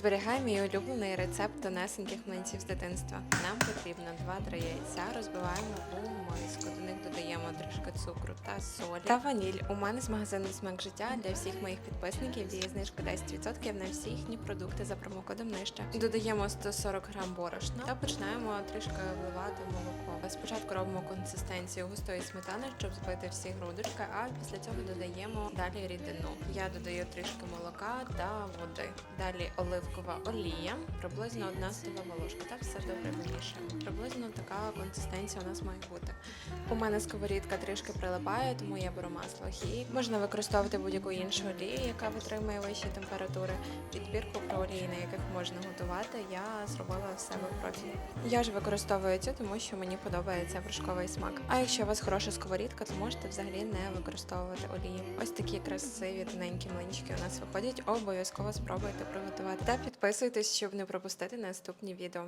Зберігай мій улюблений рецепт донесеньких млинців з дитинства. Нам потрібно 2-3 яйця, розбиваємо у додаємо трішки цукру та солі та ваніль. У мене з магазину смак життя для всіх моїх підписників діє знижка 10% на всі їхні продукти за промокодом нижче. Додаємо 140 грам борошна та починаємо трішки вливати молоко. Спочатку робимо консистенцію густої сметани, щоб збити всі грудочки, а після цього додаємо далі рідину. Я додаю трішки молока та води. Далі оливкова олія, приблизно 1 столова ложка. Та все добре вимішуємо. Приблизно така консистенція у нас має бути. У мене сковорідка трішки прилипає, тому я беру масло хі. Можна використовувати будь-яку іншу олію, яка витримує вищі температури. Підбірку про олії, на яких можна готувати, я зробила в себе в профілі. Я ж використовую цю, тому що мені подобається вершковий смак. А якщо у вас хороша сковорідка, то можете взагалі не використовувати олії. Ось такі красиві тоненькі млинчики у нас виходять. Обов'язково спробуйте приготувати та підписуйтесь, щоб не пропустити наступні відео.